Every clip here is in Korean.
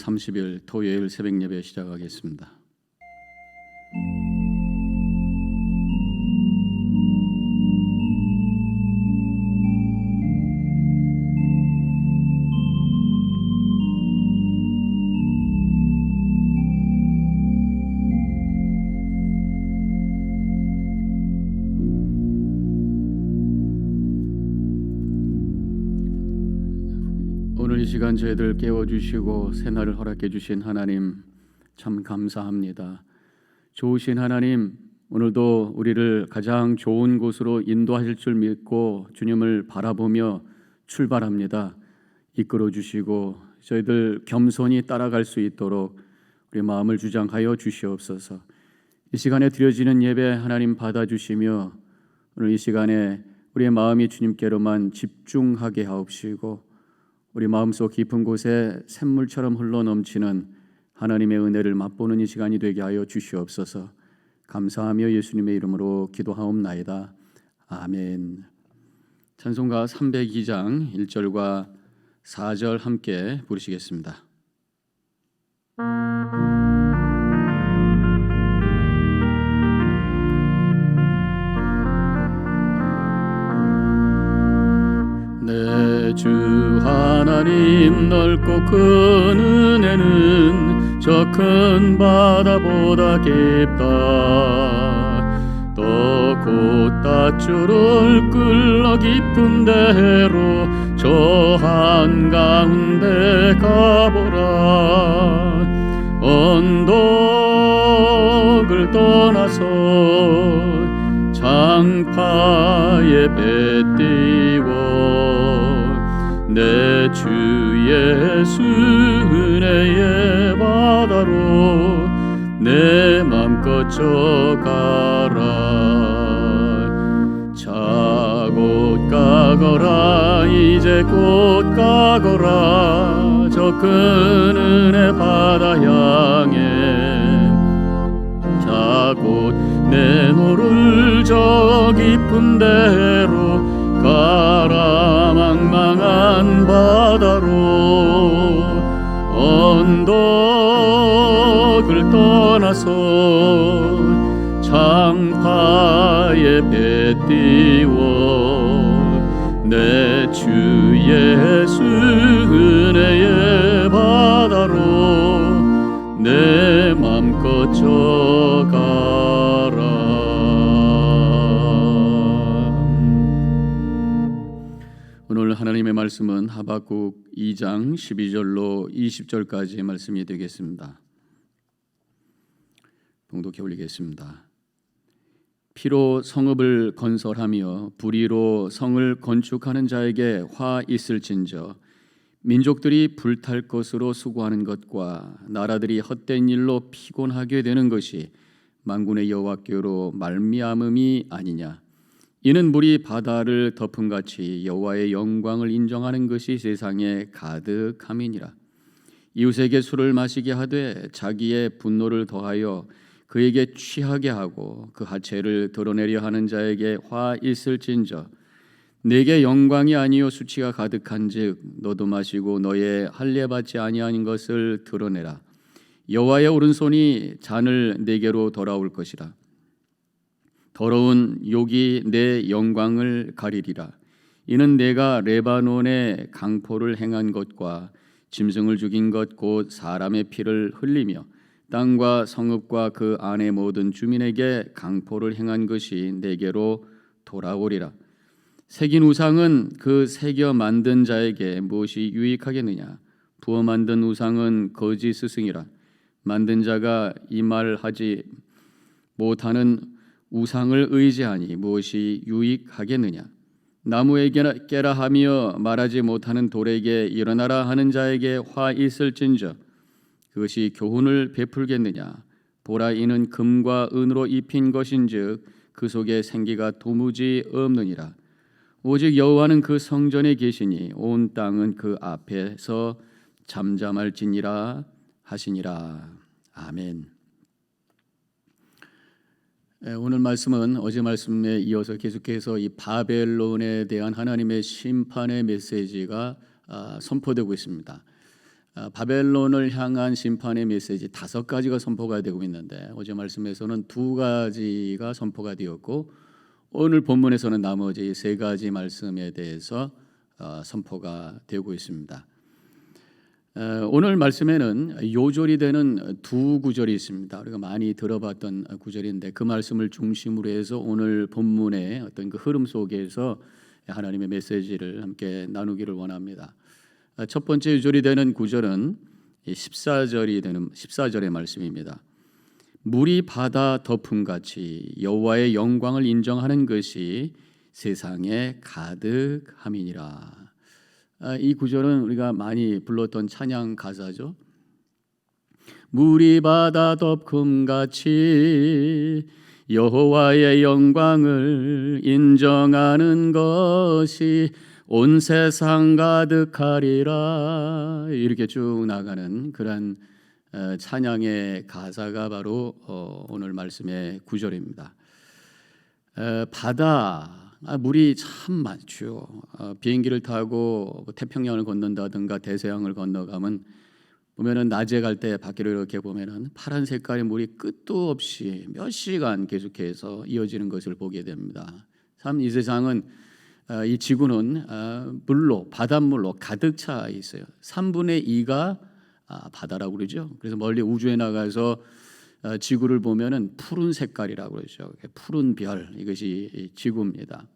30일 토요일 새벽 예배 시작하겠습니다. 시간 저희들 깨워 주시고 새날을 허락해 주신 하나님 참 감사합니다. 좋으신 하나님 오늘도 우리를 가장 좋은 곳으로 인도하실 줄 믿고 주님을 바라보며 출발합니다. 이끌어 주시고 저희들 겸손히 따라갈 수 있도록 우리 마음을 주장하여 주시옵소서. 이 시간에 드려지는 예배 하나님 받아 주시며 오늘 이 시간에 우리의 마음이 주님께로만 집중하게 하옵시고 우리 마음속 깊은 곳에 샘물처럼 흘러 넘치는 하나님의 은혜를 맛보는 이 시간이 되게 하여 주시옵소서. 감사하며 예수님의 이름으로 기도하옵나이다. 아멘. 찬송가 302장 1절과 4절 함께 부르시겠습니다. 하나님 넓고 큰 은혜는 저 큰 바다보다 깊다. 또곧 닷줄을 끌러 깊은 데로 저 한가운데 가보라. 언덕을 떠나서 장파에 배 띄워 내 주 예수 은혜의 바다로 내 맘껏 져가라. 자곧 가거라 이제 곧 가거라. 저 큰 은혜 바다 향해 자곧 내 노를 저 깊은 데로 가라 망망한 바다로 언덕을 떠나서 장파에 배 띄워 내 주 예수 말씀은 하박국 2장 12절로 20절까지의 말씀이 되겠습니다. 봉독해 올리겠습니다. 피로 성읍을 건설하며 불의로 성을 건축하는 자에게 화 있을진저 민족들이 불탈 것으로 수고하는 것과 나라들이 헛된 일로 피곤하게 되는 것이 만군의 여호와께로 말미암음이 아니냐 이는 물이 바다를 덮음 같이 여호와의 영광을 인정하는 것이 세상에 가득함이니라. 이웃에게 술을 마시게 하되 자기의 분노를 더하여 그에게 취하게 하고 그 하체를 드러내려 하는 자에게 화 있을진저. 내게 영광이 아니요 수치가 가득한즉 너도 마시고 너의 할례 받지 아니하는 것을 드러내라. 여호와의 오른손이 잔을 내게로 돌아올 것이라 더러운 욕이 내 영광을 가리리라 이는 내가 레바논에 강포를 행한 것과 짐승을 죽인 것 곧 사람의 피를 흘리며 땅과 성읍과 그 안의 모든 주민에게 강포를 행한 것이 내게로 돌아오리라. 새긴 우상은 그 새겨 만든 자에게 무엇이 유익하겠느냐? 부어 만든 우상은 거짓 스승이라. 만든 자가 이 말을 하지 못하는 우상을 의지하니 무엇이 유익하겠느냐? 나무에 깨라 하며 말하지 못하는 돌에게 일어나라 하는 자에게 화 있을진저 그것이 교훈을 베풀겠느냐 보라 이는 금과 은으로 입힌 것인즉 그 속에 생기가 도무지 없느니라 오직 여호와는 그 성전에 계시니 온 땅은 그 앞에서 잠잠할지니라 하시니라 아멘. 에, 오늘 말씀은 어제 말씀에 이어서 계속해서 이 바벨론에 대한 하나님의 심판의 메시지가 아, 선포되고 있습니다. 아, 바벨론을 향한 심판의 메시지 다섯 가지가 선포가 되고 있는데 어제 말씀에서는 두 가지가 선포가 되었고 오늘 본문에서는 나머지 세 가지 말씀에 대해서 어, 선포가 되고 있습니다. 어, 오늘 말씀에는 요절이 되는 두 구절이 있습니다. 우리가 많이 들어봤던 구절인데 그 말씀을 중심으로 해서 오늘 본문의 어떤 그 흐름 속에서 하나님의 메시지를 함께 나누기를 원합니다. 어, 첫 번째 요절이 되는 구절은 14절이 되는 14절의 말씀입니다. 물이 바다 덮음 같이 여호와의 영광을 인정하는 것이 세상에 가득함이니라. 아, 이 구절은 우리가 많이 불렀던 찬양 가사죠. 물이 바다 덮음 같이 여호와의 영광을 인정하는 것이 온 세상 가득하리라 이렇게 쭉 나가는 그런 어, 찬양의 가사가 바로 어, 오늘 말씀의 구절입니다. 어, 바다 아, 물이 참 많죠. 비행기를 타고 뭐 태평양을 건넌다든가 대서양을 건너가면 보면은 낮에 갈 때 밖으로 이렇게 보면은 파란 색깔의 물이 끝도 없이 몇 시간 계속해서 이어지는 것을 보게 됩니다. 참 이 세상은 이 지구는 물로 바닷물로 가득 차 있어요. 3분의 2가 아, 바다라고 그러죠. 그래서 멀리 우주에 나가서 어, 지구를 보면은 푸른 색깔이라고 그러죠. 푸른 별 이것이 지구입니다.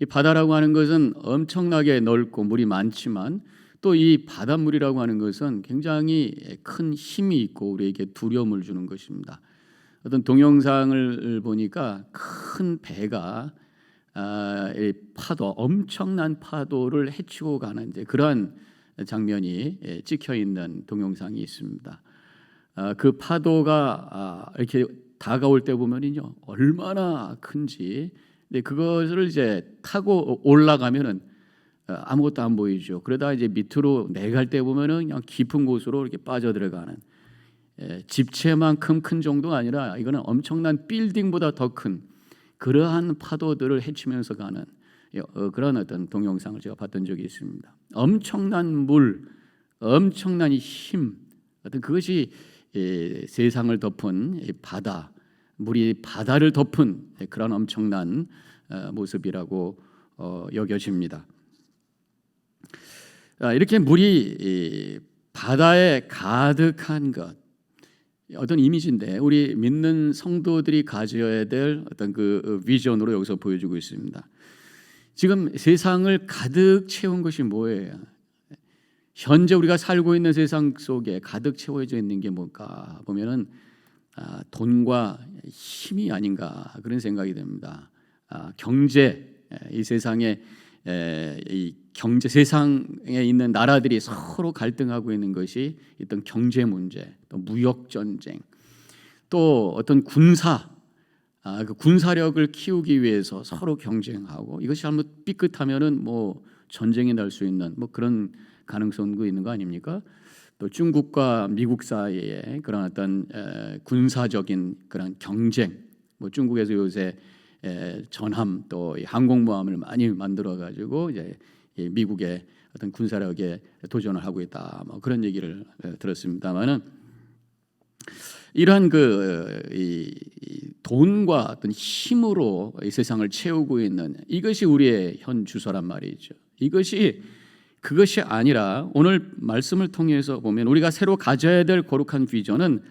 이 바다라고 하는 것은 엄청나게 넓고 물이 많지만 또 이 바닷물이라고 하는 것은 굉장히 큰 힘이 있고 우리에게 두려움을 주는 것입니다. 어떤 동영상을 보니까 큰 배가 아, 파도 엄청난 파도를 헤치고 가는 이제 그러한 장면이 예, 찍혀 있는 동영상이 있습니다. 아, 그 파도가 아, 이렇게 다가올 때 보면요 얼마나 큰지. 근데 그것을 이제 타고 올라가면은 어, 아무것도 안 보이죠. 그러다 이제 밑으로 내갈 때 보면은 그냥 깊은 곳으로 이렇게 빠져 들어가는 예, 집채만큼 큰 정도가 아니라 이거는 엄청난 빌딩보다 더 큰 그러한 파도들을 헤치면서 가는 어, 그런 어떤 동영상을 제가 봤던 적이 있습니다. 엄청난 물, 엄청난 힘, 어떤 그것이 세상을 덮은 바다, 물이 바다를 덮은 그런 엄청난 어, 모습이라고 어, 여겨집니다. 아, 이렇게 물이 바다에 가득한 것, 어떤 이미지인데 우리 믿는 성도들이 가져야 될 어떤 그 비전으로 여기서 보여주고 있습니다. 지금 세상을 가득 채운 것이 뭐예요? 현재 우리가 살고 있는 세상 속에 가득 채워져 있는 게 뭘까 보면은 아, 돈과 힘이 아닌가 그런 생각이 듭니다. 아, 경제 이 세상에 에, 이 경제 세상에 있는 나라들이 서로 갈등하고 있는 것이 어떤 경제 문제, 또 무역 전쟁, 또 어떤 군사 아, 그 군사력을 키우기 위해서 서로 경쟁하고 이것이 잘못 삐끗하면은 뭐 전쟁이 날 수 있는 뭐 그런 가능성도 있는 거 아닙니까? 또 중국과 미국 사이에 그런 어떤 에, 군사적인 그런 경쟁, 뭐 중국에서 요새 에, 전함 또 항공모함을 많이 만들어 가지고 이제 미국의 어떤 군사력에 도전을 하고 있다. 뭐 그런 얘기를 들었습니다만은 이러한 그이 돈과 어떤 힘으로 이 세상을 채우고 있는 이것이 우리의 현 주소란 말이죠. 이것이 그것이 아니라 오늘 말씀을 통해서 보면 우리가 새로 가져야 될 거룩한 비전은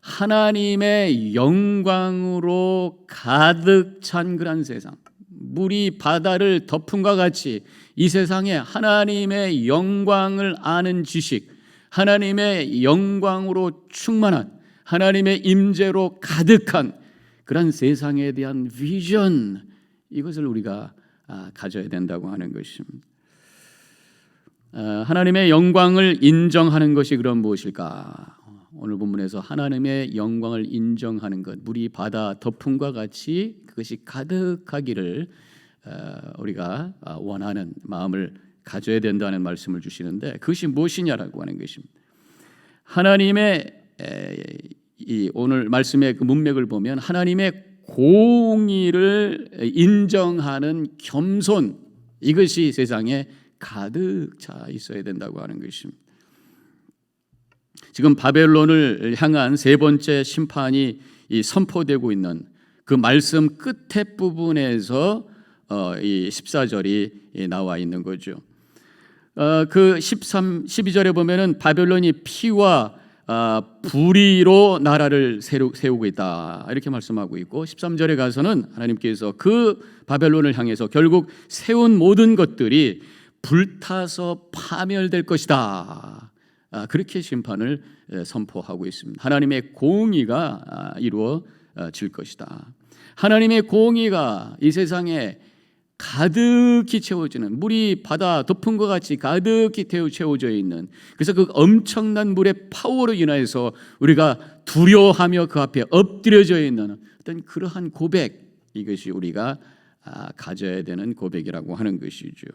하나님의 영광으로 가득 찬 그런 세상. 물이 바다를 덮음과 같이 이 세상에 하나님의 영광을 아는 지식, 하나님의 영광으로 충만한 하나님의 임재로 가득한 그런 세상에 대한 비전 이것을 우리가 아, 가져야 된다고 하는 것입니다. 아, 하나님의 영광을 인정하는 것이 그럼 무엇일까? 오늘 본문에서 하나님의 영광을 인정하는 것, 물이 바다 덮음과 같이 그것이 가득하기를 아, 우리가 원하는 마음을 가져야 된다는 말씀을 주시는데 그것이 무엇이냐라고 하는 것입니다. 하나님의 이 오늘 말씀의 그 문맥을 보면 하나님의 공의를 인정하는 겸손 이것이 세상에 가득 차 있어야 된다고 하는 것입니다. 지금 바벨론을 향한 세 번째 심판이 이 선포되고 있는 그 말씀 끝에 부분에서 어, 이 14절이 나와 있는 거죠. 어, 그 13, 12절에 보면은 바벨론이 피와 아, 불의로 나라를 세우, 세우고 있다 이렇게 말씀하고 있고 13절에 가서는 하나님께서 그 바벨론을 향해서 결국 세운 모든 것들이 불타서 파멸될 것이다. 아, 그렇게 심판을 에, 선포하고 있습니다. 하나님의 공의가 아, 이루어질 것이다. 하나님의 공의가 이 세상에 가득히 채워지는 물이 바다 덮은 것 같이 가득히 채워져 있는 그래서 그 엄청난 물의 파워로 인하여서 우리가 두려워하며 그 앞에 엎드려져 있는 어떤 그러한 고백 이것이 우리가 아, 가져야 되는 고백이라고 하는 것이죠.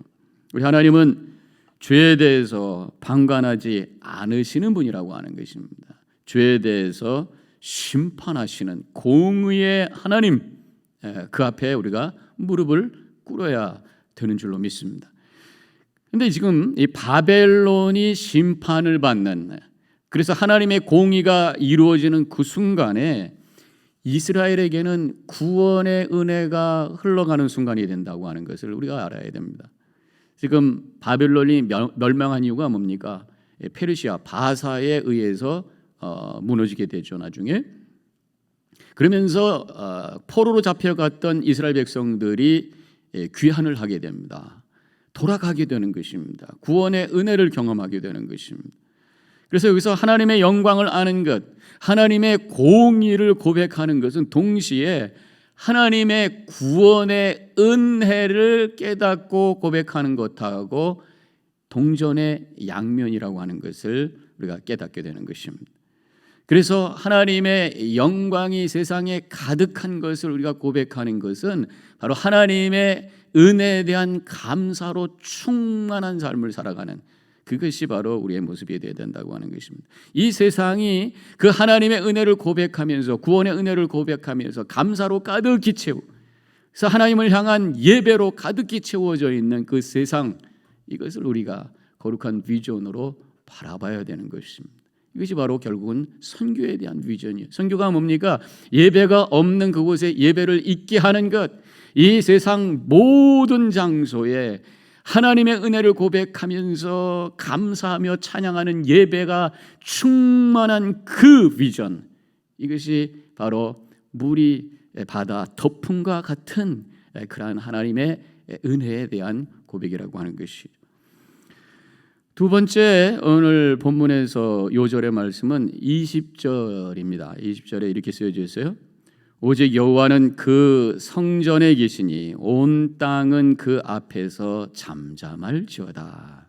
우리 하나님은 죄에 대해서 방관하지 않으시는 분이라고 하는 것입니다. 죄에 대해서 심판하시는 공의의 하나님 그 앞에 우리가 무릎을 꿇어야 되는 줄로 믿습니다. 근데 지금 이 바벨론이 심판을 받는 그래서 하나님의 공의가 이루어지는 그 순간에 이스라엘에게는 구원의 은혜가 흘러가는 순간이 된다고 하는 것을 우리가 알아야 됩니다. 지금 바벨론이 멸망한 이유가 뭡니까? 페르시아 바사에 의해서 어, 무너지게 되죠 나중에. 그러면서 어, 포로로 잡혀갔던 이스라엘 백성들이 예, 귀환을 하게 됩니다. 돌아가게 되는 것입니다. 구원의 은혜를 경험하게 되는 것입니다. 그래서 여기서 하나님의 영광을 아는 것, 하나님의 공의를 고백하는 것은 동시에 하나님의 구원의 은혜를 깨닫고 고백하는 것하고 동전의 양면이라고 하는 것을 우리가 깨닫게 되는 것입니다. 그래서 하나님의 영광이 세상에 가득한 것을 우리가 고백하는 것은 바로 하나님의 은혜에 대한 감사로 충만한 삶을 살아가는 그것이 바로 우리의 모습이 되어야 된다고 하는 것입니다. 이 세상이 그 하나님의 은혜를 고백하면서 구원의 은혜를 고백하면서 감사로 가득히 채우 그래서 하나님을 향한 예배로 가득히 채워져 있는 그 세상 이것을 우리가 거룩한 비전으로 바라봐야 되는 것입니다. 이것이 바로 결국은 선교에 대한 비전이에요. 선교가 뭡니까? 예배가 없는 그곳에 예배를 있게 하는 것. 이 세상 모든 장소에 하나님의 은혜를 고백하면서 감사하며 찬양하는 예배가 충만한 그 비전. 이것이 바로 물이 바다 덮음과 같은 그러한 하나님의 은혜에 대한 고백이라고 하는 것이죠. 두 번째 오늘 본문에서 요절의 말씀은 20절입니다. 20절에 이렇게 쓰여져 있어요. 오직 여호와는 그 성전에 계시니 온 땅은 그 앞에서 잠잠할지어다.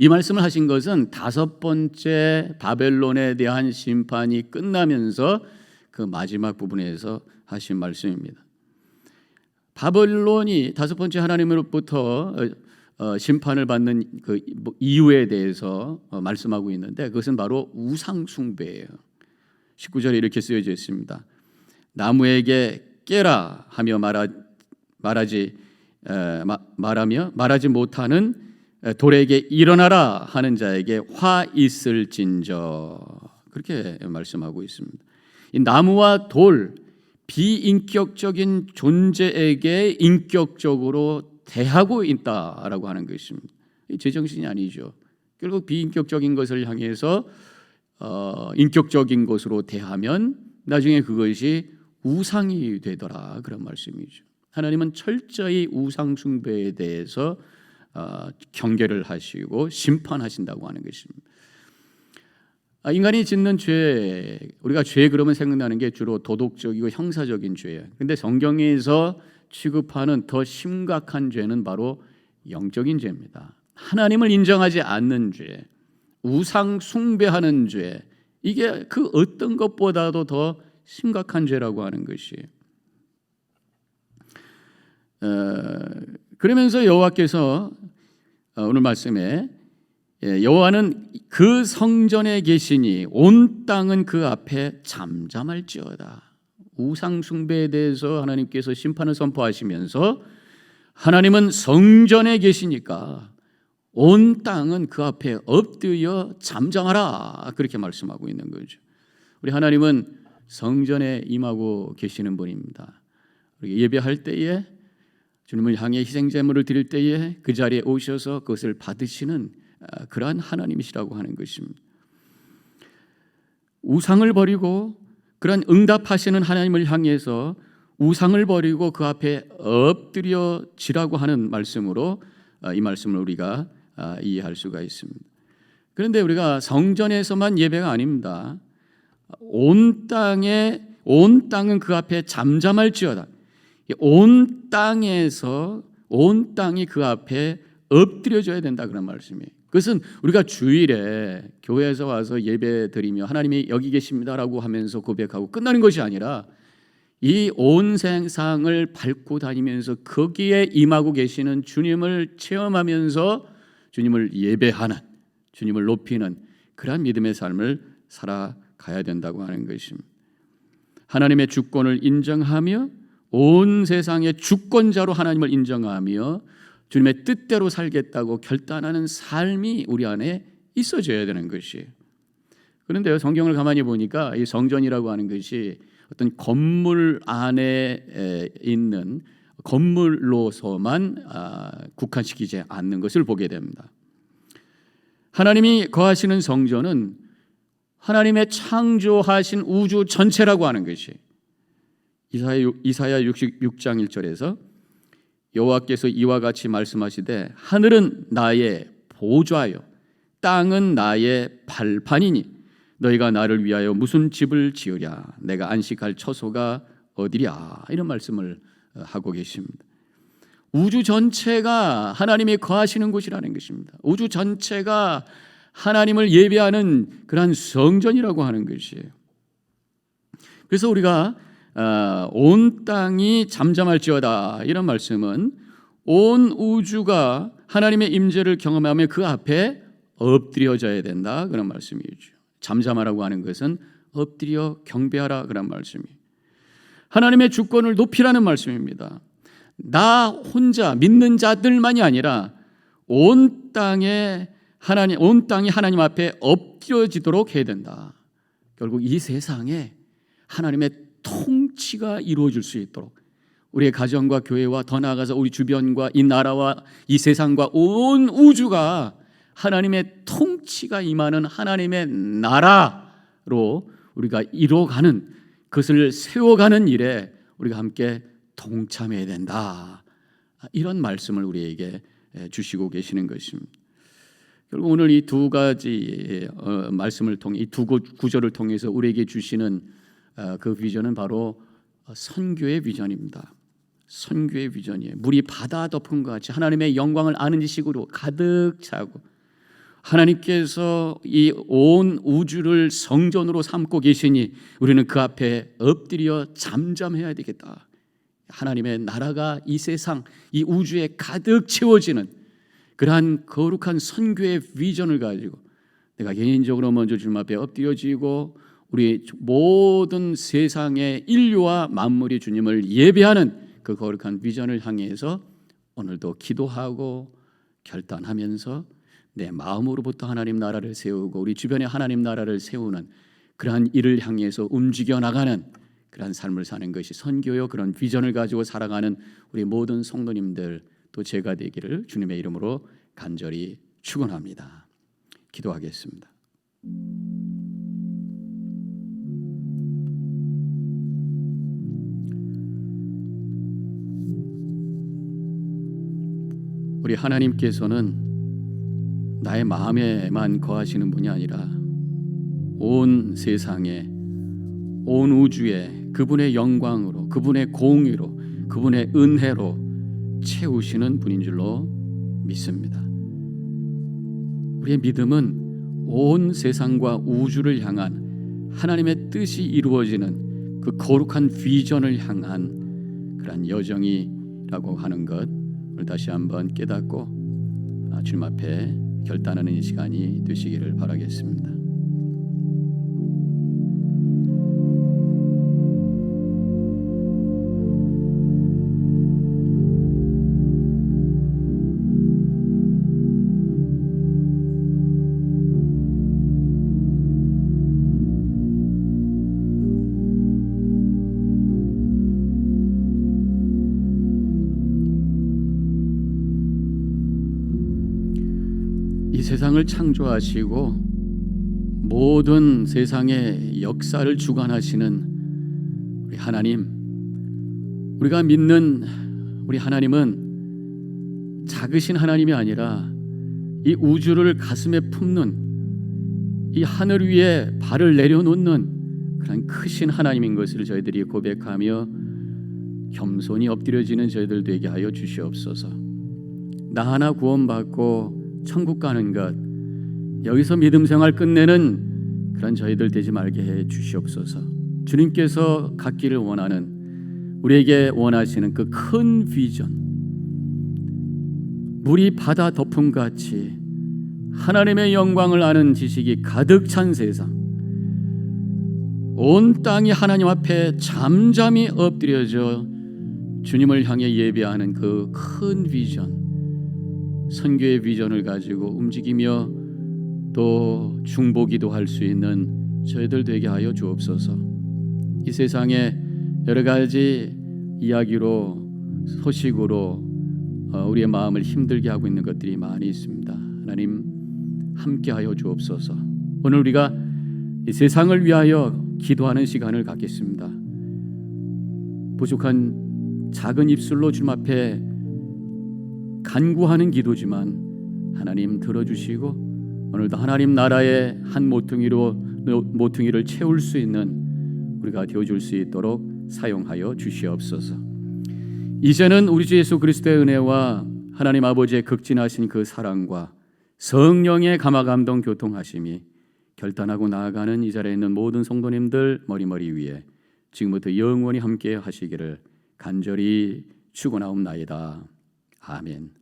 이 말씀을 하신 것은 다섯 번째 바벨론에 대한 심판이 끝나면서 그 마지막 부분에서 하신 말씀입니다. 바벨론이 다섯 번째 하나님으로부터 어, 심판을 받는 그뭐 이유에 대해서 어, 말씀하고 있는데 그것은 바로 우상 숭배예요. 19절에 이렇게 쓰여져 있습니다. 나무에게 깨라 하며 말하, 말하지 에, 마, 말하며 말하지 못하는 돌에게 일어나라 하는 자에게 화 있을진저 그렇게 말씀하고 있습니다. 이 나무와 돌 비인격적인 존재에게 인격적으로 대하고 있다라고 하는 것입니다. 제정신이 아니죠. 결국 비인격적인 것을 향해서 어, 인격적인 것으로 대하면 나중에 그것이 우상이 되더라 그런 말씀이죠. 하나님은 철저히 우상 숭배에 대해서 어, 경계를 하시고 심판하신다고 하는 것입니다. 아, 인간이 짓는 죄, 우리가 죄 그러면 생각나는 게 주로 도덕적이고 형사적인 죄예요. 근데 성경에서 취급하는 더 심각한 죄는 바로 영적인 죄입니다. 하나님을 인정하지 않는 죄, 우상 숭배하는 죄, 이게 그 어떤 것보다도 더 심각한 죄라고 하는 것이. 어, 그러면서 여호와께서 어, 오늘 말씀에 예, 여호와는 그 성전에 계시니 온 땅은 그 앞에 잠잠할지어다. 우상 숭배에 대해서 하나님께서 심판을 선포하시면서 하나님은 성전에 계시니까 온 땅은 그 앞에 엎드려 잠잠하라 그렇게 말씀하고 있는 거죠. 우리 하나님은 성전에 임하고 계시는 분입니다. 예배할 때에 주님을 향해 희생 제물을 드릴 때에 그 자리에 오셔서 그것을 받으시는 아, 그러한 하나님이시라고 하는 것입니다. 우상을 버리고 그런 응답하시는 하나님을 향해서 우상을 버리고 그 앞에 엎드려 지라고 하는 말씀으로 아, 이 말씀을 우리가 아, 이해할 수가 있습니다. 그런데 우리가 성전에서만 예배가 아닙니다. 온 땅에 온 땅은 그 앞에 잠잠할지어다. 온 땅에서 온 땅이 그 앞에 엎드려져야 된다 그런 말씀이에요. 그것은 우리가 주일에 교회에서 와서 예배 드리며 하나님이 여기 계십니다라고 하면서 고백하고 끝나는 것이 아니라 이 온 세상을 밟고 다니면서 거기에 임하고 계시는 주님을 체험하면서 주님을 예배하는 주님을 높이는 그러한 믿음의 삶을 살아 가야 된다고 하는 것입니다. 하나님의 주권을 인정하며 온 세상의 주권자로 하나님을 인정하며 주님의 뜻대로 살겠다고 결단하는 삶이 우리 안에 있어져야 되는 것이에요. 그런데요, 성경을 가만히 보니까 이 성전이라고 하는 것이 어떤 건물 안에 있는 건물로서만 아, 국한시키지 않는 것을 보게 됩니다. 하나님이 거하시는 성전은 하나님의 창조하신 우주 전체라고 하는 것이 이사야 66장 1절에서 여호와께서 이와 같이 말씀하시되 하늘은 나의 보좌요 땅은 나의 발판이니 너희가 나를 위하여 무슨 집을 지으랴 내가 안식할 처소가 어디랴 이런 말씀을 하고 계십니다. 우주 전체가 하나님이 거하시는 곳이라는 것입니다. 우주 전체가 하나님을 예배하는 그러한 성전이라고 하는 것이에요. 그래서 우리가 어, 온 땅이 잠잠할지어다 이런 말씀은 온 우주가 하나님의 임재를 경험하며 그 앞에 엎드려져야 된다 그런 말씀이죠. 잠잠하라고 하는 것은 엎드려 경배하라 그런 말씀이. 하나님의 주권을 높이라는 말씀입니다. 나 혼자 믿는 자들만이 아니라 온 땅에 하나님 온 땅이 하나님 앞에 엎드려지도록 해야 된다. 결국 이 세상에 하나님의 통치가 이루어질 수 있도록 우리의 가정과 교회와 더 나아가서 우리 주변과 이 나라와 이 세상과 온 우주가 하나님의 통치가 임하는 하나님의 나라로 우리가 이루어가는 그것을 세워가는 일에 우리가 함께 동참해야 된다. 이런 말씀을 우리에게 주시고 계시는 것입니다. 결국 오늘 이 두 가지 어, 말씀을 통해 이 두 구절을 통해서 우리에게 주시는 어, 그 비전은 바로 선교의 비전입니다. 선교의 비전이에요. 물이 바다 덮은 것 같이 하나님의 영광을 아는 지식으로 가득 차고 하나님께서 이 온 우주를 성전으로 삼고 계시니 우리는 그 앞에 엎드려 잠잠해야 되겠다. 하나님의 나라가 이 세상, 이 우주에 가득 채워지는 그러한 거룩한 선교의 비전을 가지고 내가 개인적으로 먼저 주님 앞에 엎드려지고 우리 모든 세상의 인류와 만물이 주님을 예배하는 그 거룩한 비전을 향해서 오늘도 기도하고 결단하면서 내 마음으로부터 하나님 나라를 세우고 우리 주변에 하나님 나라를 세우는 그러한 일을 향해서 움직여 나가는 그러한 삶을 사는 것이 선교요 그런 비전을 가지고 살아가는 우리 모든 성도님들 또 제가 되기를 주님의 이름으로 간절히 축원합니다. 기도하겠습니다. 우리 하나님께서는 나의 마음에만 거하시는 분이 아니라 온 세상에 온 우주에 그분의 영광으로 그분의 공의로 그분의 은혜로 채우시는 분인 줄로 믿습니다. 우리의 믿음은 온 세상과 우주를 향한 하나님의 뜻이 이루어지는 그 거룩한 비전을 향한 그런 여정이라고 하는 것 오늘 다시 한번 깨닫고 아, 주님 앞에 결단하는 이 시간이 되시기를 바라겠습니다. 세상을 창조하시고 모든 세상의 역사를 주관하시는 우리 하나님, 우리가 믿는 우리 하나님은 작으신 하나님이 아니라 이 우주를 가슴에 품는 이 하늘 위에 발을 내려놓는 그런 크신 하나님인 것을 저희들이 고백하며 겸손히 엎드려지는 저희들 되게 하여 주시옵소서. 나 하나 구원받고 천국 가는 것. 여기서 믿음 생활 끝내는 그런 저희들 되지 말게 해 주시옵소서. 주님께서 갖기를 원하는 우리에게 원하시는 그 큰 비전. 물이 바다 덮음 같이 하나님의 영광을 아는 지식이 가득 찬 세상. 온 땅이 하나님 앞에 잠잠히 엎드려져 주님을 향해 예배하는 그 큰 비전 선교의 비전을 가지고 움직이며 또 중보기도 할 수 있는 저희들 되게 하여 주옵소서. 이 세상에 여러 가지 이야기로 소식으로 어, 우리의 마음을 힘들게 하고 있는 것들이 많이 있습니다. 하나님 함께하여 주옵소서. 오늘 우리가 이 세상을 위하여 기도하는 시간을 갖겠습니다. 부족한 작은 입술로 주님 앞에 간구하는 기도지만 하나님 들어주시고 오늘도 하나님 나라의 한 모퉁이로 모퉁이를 채울 수 있는 우리가 되어줄 수 있도록 사용하여 주시옵소서. 이제는 우리 주 예수 그리스도의 은혜와 하나님 아버지의 극진하신 그 사랑과 성령의 감화 감동 교통하심이 결단하고 나아가는 이 자리에 있는 모든 성도님들 머리머리 위에 지금부터 영원히 함께 하시기를 간절히 축원하옵나이다. 아멘.